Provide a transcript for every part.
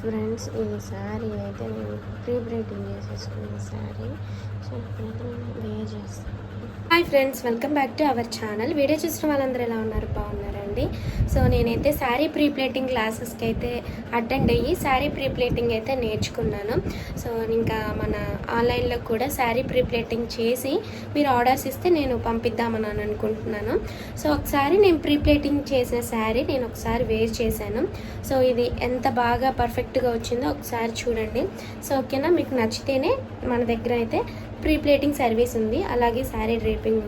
Friends ఈ శారీ అయితే నేను ప్రీ బ్రైడింగ్ చేసేసుకున్న శారీ సో ఇప్పుడైతే నేను వేర్ చేస్తాను. Hi friends welcome back to our channel video చూసిన వాళ్ళందరూ ఎలా ఉన్నారు? బాగున్నారండి. సో నేనైతే శారీ ప్రీ ప్లేటింగ్ క్లాసెస్కి అయితే అటెండ్ అయ్యి శారీ ప్రీ ప్లేటింగ్ అయితే నేర్చుకున్నాను. సో ఇంకా మన ఆన్లైన్లో కూడా శారీ ప్రీ ప్లేటింగ్ చేసి మీరు ఆర్డర్స్ ఇస్తే నేను పంపిద్దామని అని అనుకుంటున్నాను. సో ఒకసారి నేను ప్రీ ప్లేటింగ్ చేసిన శారీ నేను ఒకసారి వేర్ చేశాను. సో ఇది ఎంత బాగా పర్ఫెక్ట్గా వచ్చిందో ఒకసారి చూడండి. సో ఓకేనా? మీకు నచ్చితేనే మన దగ్గర అయితే ప్రీ ప్లేటింగ్ సర్వీస్ ఉంది. అలాగే శారీ డ్రేపింగ్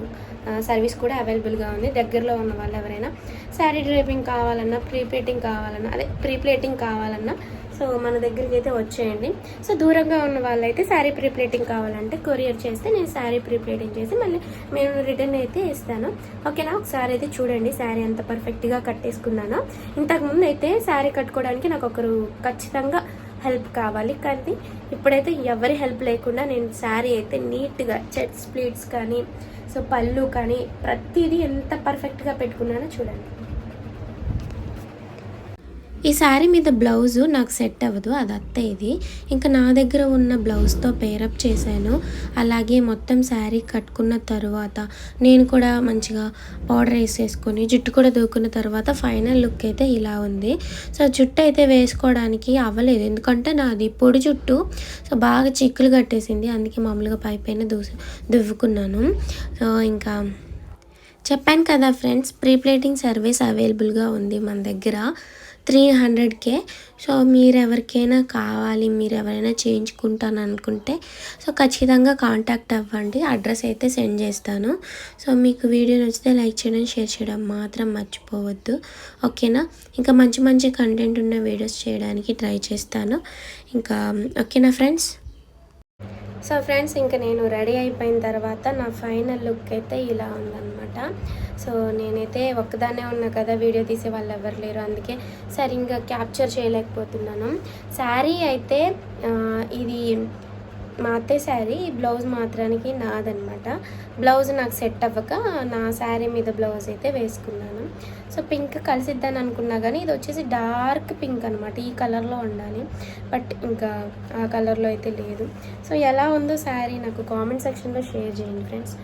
సర్వీస్ కూడా అవైలబుల్గా ఉంది. దగ్గరలో ఉన్న వాళ్ళు ఎవరైనా శారీ డ్రేపింగ్ కావాలన్నా ప్రీ ప్లేటింగ్ కావాలన్నా అదే ప్రీ ప్లేటింగ్ కావాలన్నా సో మన దగ్గరికి అయితే వచ్చేయండి. సో దూరంగా ఉన్న వాళ్ళైతే శారీ ప్రీ ప్లేటింగ్ కావాలంటే కొరియర్ చేస్తే నేను శారీ ప్రీ ప్లేటింగ్ చేసి మళ్ళీ నేను రిటర్న్ అయితే ఇస్తాను. ఓకేనా? ఒకసారి అయితే చూడండి శారీ ఎంత పర్ఫెక్ట్గా కట్టేసుకున్నాను. ఇంతకుముందు అయితే శారీ కట్టుకోవడానికి నాకు ఒకరు ఖచ్చితంగా హెల్ప్ కావాలి. కానీ ఇప్పుడైతే ఎవరి హెల్ప్ లేకుండా నేను శారీ అయితే నీట్గా చెట్ స్ప్లీట్స్ కానీ సో పళ్ళు కానీ ప్రతిదీ ఎంత పర్ఫెక్ట్గా పెట్టుకున్నానో చూడండి. ఈ శారీ మీద బ్లౌజు నాకు సెట్ అవ్వదు అది అత్తయ్యది. ఇంకా నా దగ్గర ఉన్న బ్లౌజ్తో పేరప్ చేశాను. అలాగే మొత్తం శారీ కట్టుకున్న తర్వాత నేను కూడా మంచిగా పౌడర్ వేసేసుకొని జుట్టు కూడా దూకున్న తర్వాత ఫైనల్ లుక్ అయితే ఇలా ఉంది. సో జుట్టు అయితే వేసుకోవడానికి అవ్వలేదు. ఎందుకంటే నాది పొడి జుట్టు. సో బాగా చిక్కులు కట్టేసింది. అందుకే మామూలుగా పైపైన దూసి దువ్వుకున్నాను. సో ఇంకా చెప్పాను కదా ఫ్రెండ్స్ ప్రీ ప్లేటింగ్ సర్వీస్ అవైలబుల్గా ఉంది మన దగ్గర. త్రీ హండ్రెడ్కే. సో మీరు ఎవరికైనా కావాలి మీరు ఎవరైనా చేయించుకుంటాను అనుకుంటే సో ఖచ్చితంగా కాంటాక్ట్ అవ్వండి. అడ్రస్ అయితే సెండ్ చేస్తాను. సో మీకు వీడియో నచ్చితే లైక్ చేయడం షేర్ చేయడం మాత్రం మర్చిపోవద్దు. ఓకేనా? ఇంకా మంచి మంచి కంటెంట్ ఉన్న వీడియోస్ చేయడానికి ట్రై చేస్తాను. ఇంకా ఓకేనా ఫ్రెండ్స్? సో ఫ్రెండ్స్ ఇంకా నేను రెడీ అయిపోయిన తర్వాత నా ఫైనల్ లుక్ అయితే ఇలా ఉందన్నమాట. సో నేనైతే ఒక్కదాన్నే ఉన్నా కదా వీడియో తీసే వాళ్ళు ఎవరు లేరు. అందుకే సరిగ్గా క్యాప్చర్ చేయలేకపోతున్నాను. శారీ అయితే ఇది మా అత్తే శారీ ఈ బ్లౌజ్ మాత్రానికి నాదనమాట బ్లౌజ్ నాకు సెట్ అవ్వక నా శారీ మీద బ్లౌజ్ అయితే వేసుకున్నాను. సో పింక్ కలిసిద్దాని అనుకున్నా కానీ ఇది వచ్చేసి డార్క్ పింక్ అనమాట ఈ కలర్లో ఉండాలి. బట్ ఇంకా ఆ కలర్లో అయితే లేదు. సో ఎలా ఉందో శారీ నాకు కామెంట్ సెక్షన్లో షేర్ చేయండి ఫ్రెండ్స్.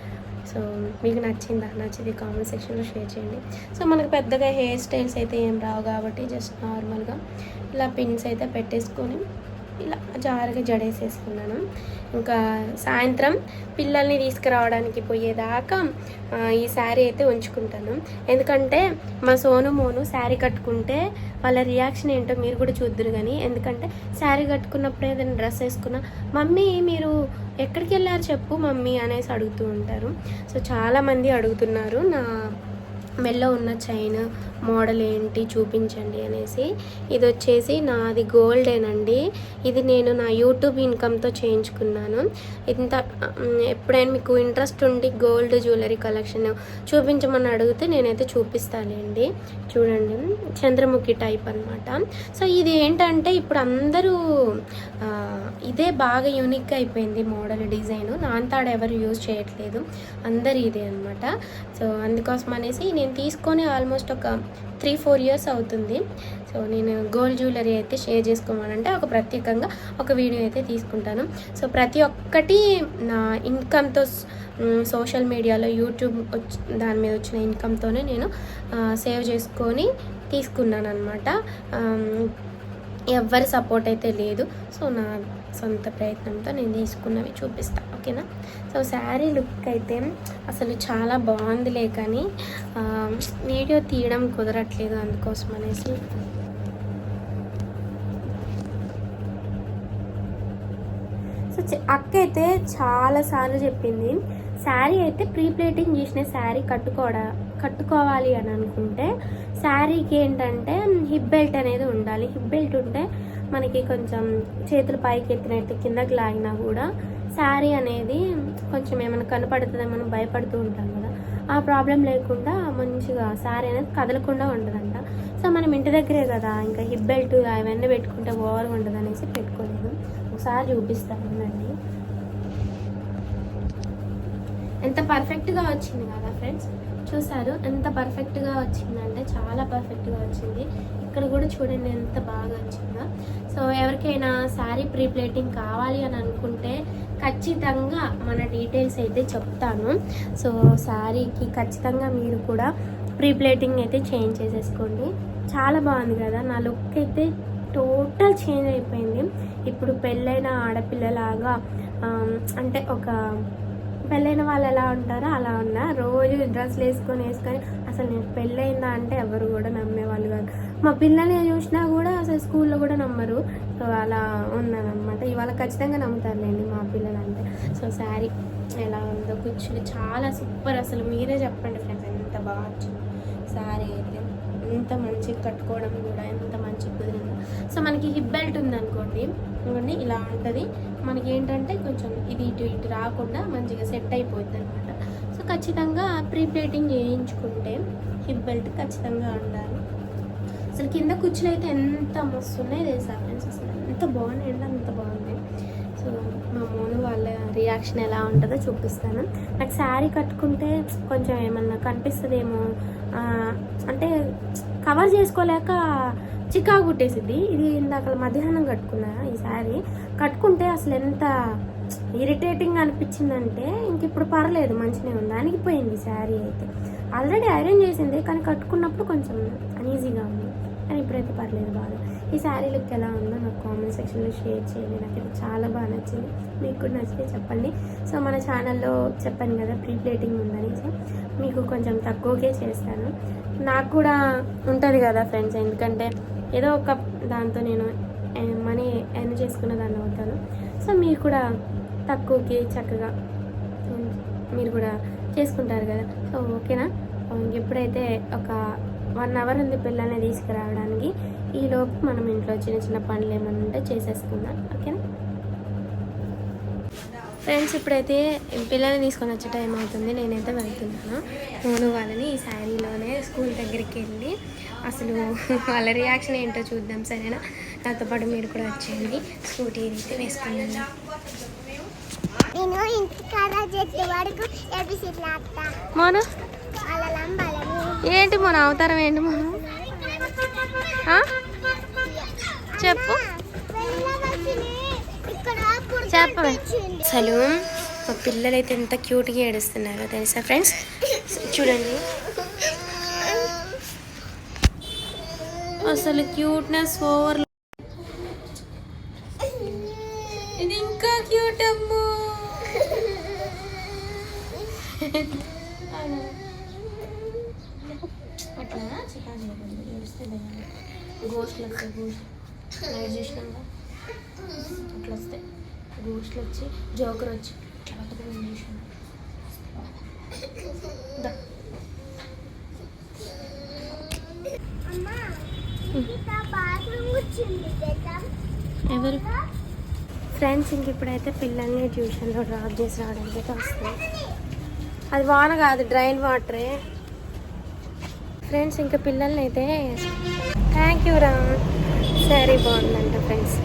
సో మీకు నచ్చిందా? నచ్చింది కామెంట్ సెక్షన్లో షేర్ చేయండి. సో మనకు పెద్దగా హెయిర్ స్టైల్స్ అయితే ఏం రావు కాబట్టి జస్ట్ నార్మల్గా ఇలా పిన్స్ అయితే పెట్టేసుకొని ఇలా జారుగా జడేసేసుకున్నాను. ఇంకా సాయంత్రం పిల్లల్ని తీసుకురావడానికి పోయేదాకా ఈ శారీ అయితే ఉంచుకుంటాను. ఎందుకంటే మా సోను మోను శారీ కట్టుకుంటే వాళ్ళ రియాక్షన్ ఏంటో మీరు కూడా చూద్దరు కానీ ఎందుకంటే శారీ కట్టుకున్నప్పుడు ఏదైనా డ్రెస్ వేసుకున్నా మమ్మీ మీరు ఎక్కడికి వెళ్ళారు చెప్పు మమ్మీ అనేసి అడుగుతూ ఉంటారు. సో చాలామంది అడుగుతున్నారు నా మెల్లో ఉన్న చైన్ మోడల్ ఏంటి చూపించండి అనేసి. ఇది వచ్చేసి నాది గోల్డేనండి. ఇది నేను నా యూట్యూబ్ ఇన్కమ్తో చేయించుకున్నాను. ఇంత ఎప్పుడైనా మీకు ఇంట్రెస్ట్ ఉండి గోల్డ్ జ్యువెలరీ కలెక్షన్ చూపించమని అడిగితే నేనైతే చూపిస్తానండి చూడండి చంద్రముఖి టైప్ అనమాట సో ఇది ఏంటంటే ఇప్పుడు అందరూ ఇదే బాగా యూనిక్గా అయిపోయింది మోడల్ డిజైన్. నాంతాడు ఎవరు యూజ్ చేయట్లేదు. అందరు ఇదే అనమాట సో అందుకోసం అనేసి నేను తీసుకొని ఆల్మోస్ట్ ఒక త్రీ ఫోర్ ఇయర్స్ అవుతుంది. సో నేను గోల్డ్ జ్యువెలరీ అయితే షేర్ చేసుకోవాలంటే ఒక ప్రత్యేకంగా ఒక వీడియో అయితే తీసుకుంటాను. సో ప్రతి ఒక్కటి నా ఇన్కమ్తో సోషల్ మీడియాలో యూట్యూబ్ వచ్చి దాని మీద వచ్చిన ఇన్కమ్తోనే నేను సేవ్ చేసుకొని తీసుకున్నాను అనమాట ఎవరి సపోర్ట్ అయితే లేదు. సో నా సొంత ప్రయత్నంతో నేను తీసుకున్నవి చూపిస్తాను ఓకేనా? సో శారీ లుక్ అయితే అసలు చాలా బాగుందిలే కానీ వీడియో తీయడం కుదరట్లేదు అందుకోసం అనేసి. సో అక్క అయితే చాలాసార్లు చెప్పింది శారీ అయితే ప్రీ ప్లేటింగ్ చేసిన శారీ కట్టుకోడా కట్టుకోవాలి అని అనుకుంటే శారీకి ఏంటంటే హిప్ బెల్ట్ అనేది ఉండాలి. హిప్ బెల్ట్ ఉంటే మనకి కొంచెం చేతులు పైకి ఎత్తినట్టు కిందకి లాగినా కూడా శారీ అనేది కొంచెం ఏమైనా కనపడుతుందో మనం భయపడుతూ ఉంటాం కదా. ఆ ప్రాబ్లం లేకుండా మంచిగా శారీ అనేది కదలకుండా ఉండదంట సో మనం ఇంటి దగ్గరే కదా ఇంకా హిప్ బెల్ట్ అవన్నీ పెట్టుకుంటే ఓవర్గా ఉండదు అనేసి పెట్టుకోలేదు. ఒకసారి చూపిస్తాను అండి ఎంత పర్ఫెక్ట్గా వచ్చింది కదా ఫ్రెండ్స్. చూసారు ఎంత పర్ఫెక్ట్గా వచ్చిందంటే చాలా పర్ఫెక్ట్గా వచ్చింది. ఇక్కడ కూడా చూడండి ఎంత బాగా వచ్చిందో. సో ఎవరికైనా శారీ ప్రీ ప్లేటింగ్ కావాలి అని అనుకుంటే ఖచ్చితంగా మన డీటెయిల్స్ అయితే చెప్తాను. సో శారీకి ఖచ్చితంగా మీరు కూడా ప్రీ ప్లేటింగ్ అయితే చేంజ్ చేసేసుకోండి. చాలా బాగుంది కదా నా లుక్ అయితే టోటల్ చేంజ్ అయిపోయింది. ఇప్పుడు పెళ్ళైన ఆడపిల్లలాగా అంటే ఒక పెళ్ళైన వాళ్ళు ఎలా ఉంటారో అలా ఉన్నా రోజు డ్రెస్లు వేసుకొని వేసుకొని అసలు నేను పెళ్ళయిందా అంటే ఎవరు కూడా నమ్మేవాళ్ళు కాదు. మా పిల్లల్ని చూసినా కూడా అసలు స్కూల్లో కూడా నమ్మరు. సో అలా ఉన్నానమాట ఇవాళ ఖచ్చితంగా నమ్ముతారులేండి మా పిల్లలు అంటే సో శారీ ఎలా ఉందో కూర్చుని చాలా సూపర్ అసలు. మీరే చెప్పండి ఫ్రెండ్స్ ఎంత బాగా వచ్చింది శారీ అయితే. ఎంత మంచిగా కట్టుకోవడం కూడా ఎంత మంచిగా కుదిరింది. సో మనకి హిప్ బెల్ట్ ఉందనుకోండి ఇవ్వండి ఇలా ఉంటుంది. మనకి ఏంటంటే కొంచెం ఇది ఇటు ఇటు రాకుండా మంచిగా సెట్ అయిపోద్ది అనమాట సో ఖచ్చితంగా ప్రీ ప్లేటింగ్ చేయించుకుంటే హిప్ బెల్ట్ ఖచ్చితంగా ఉండాలి. అసలు కింద కూర్చుని అయితే ఎంత మస్తు ఉన్నాయి తెలుసా ఫ్రెండ్స్ అసలు ఎంత బాగున్నాయి అంటే అంత బాగుంది. సో మా మోను వాళ్ళ రియాక్షన్ ఎలా ఉంటుందో చూపిస్తాను. నాకు శారీ కట్టుకుంటే కొంచెం ఏమన్నా కనిపిస్తుందేమో అంటే కవర్ చేసుకోలేక చికా కుట్టేసిద్ది ఇది ఇందాక మధ్యాహ్నం కట్టుకున్నా ఈ శారీ కట్టుకుంటే అసలు ఎంత ఇరిటేటింగ్ అనిపించిందంటే ఇంక ఇప్పుడు పర్లేదు మంచిగా ఉంది. అణిగిపోయింది శారీ అయితే. ఆల్రెడీ ఐరన్ చేసింది కానీ కట్టుకున్నప్పుడు కొంచెం అనీజీగా ఉంది. కానీ ఇప్పుడైతే పర్లేదు బాగా. ఈ శారీ లుక్ ఎలా ఉందో నాకు కామెంట్ సెక్షన్లో షేర్ చేయండి. నాకైతే చాలా బాగా నచ్చింది. మీకు కూడా నచ్చితే చెప్పండి. సో మన ఛానల్లో చెప్పాను కదా ప్రీ ప్లేటింగ్ ఉందని సో మీకు కొంచెం తక్కువకే చేస్తాను. నాకు కూడా ఉంటుంది కదా ఫ్రెండ్స్ ఎందుకంటే ఏదో ఒక దాంతో నేను మనీ ఎర్న్ చేసుకున్న దాన్ని అవుతాను సో మీరు కూడా తక్కువకి చక్కగా మీరు కూడా చేసుకుంటారు కదా. సో ఓకేనా? ఎప్పుడైతే ఒక వన్ అవర్ ఉంది పిల్లల్ని తీసుకురావడానికి. ఈ లోపు మనం ఇంట్లో చిన్న చిన్న పనులు ఏమైనా ఉంటే చేసేసుకుందాం. ఓకేనా? ఫ్రెండ్స్ ఇప్పుడైతే పిల్లల్ని తీసుకొని వచ్చే టైం అవుతుంది. నేనైతే వెళ్తున్నాను. నేను వాళ్ళని ఈ శారీలోనే స్కూల్ దగ్గరికి వెళ్ళి అసలు వాళ్ళ రియాక్షన్ ఏంటో చూద్దాం సరేనా? నాతో పాటు మీరు కూడా వచ్చేయండి. స్కూటీ అయితే వేసుకుని వెళ్దాం నేను ఇంటికాడ చెట్టు వరకు ఎపిసిడ్లు ఆడతా మోను వాళ్ళ లంబాలని ఏంటి మన అవతారం ఏంటి మోను? చెప్పు. పుడుకొచ్చింది అసలు మా పిల్లలు అయితే ఎంత క్యూట్గా ఏడుస్తున్నారో తెలుసా ఫ్రెండ్స్? చూడండి. అసలు క్యూట్నెస్ ఓవర్. ఇది ఇంకా క్యూట్ అమ్మో. అట్లా చికెన్ చేయకండి ఏడిస్తే గోస్ట్లు వస్తాయి గోస్ట్ లైట్ చేసినాక. అట్లా వస్తాయి గోస్ట్లు వచ్చి జోకర్ వచ్చి ఇట్లా పట్టుకుని చేసాను? అమ్మా ఎవరు? ఫ్రెండ్స్ ఇంక ఇప్పుడైతే పిల్లల్ని ట్యూషన్లో డ్రాప్ చేసి రావడానికి అయితే వస్తుంది అది వాన కాదు డ్రైన్ వాటరే. ఫ్రెండ్స్ ఇంకా పిల్లల్ని అయితే థ్యాంక్ యూ రా. సరే బాగుందంట ఫ్రెండ్స్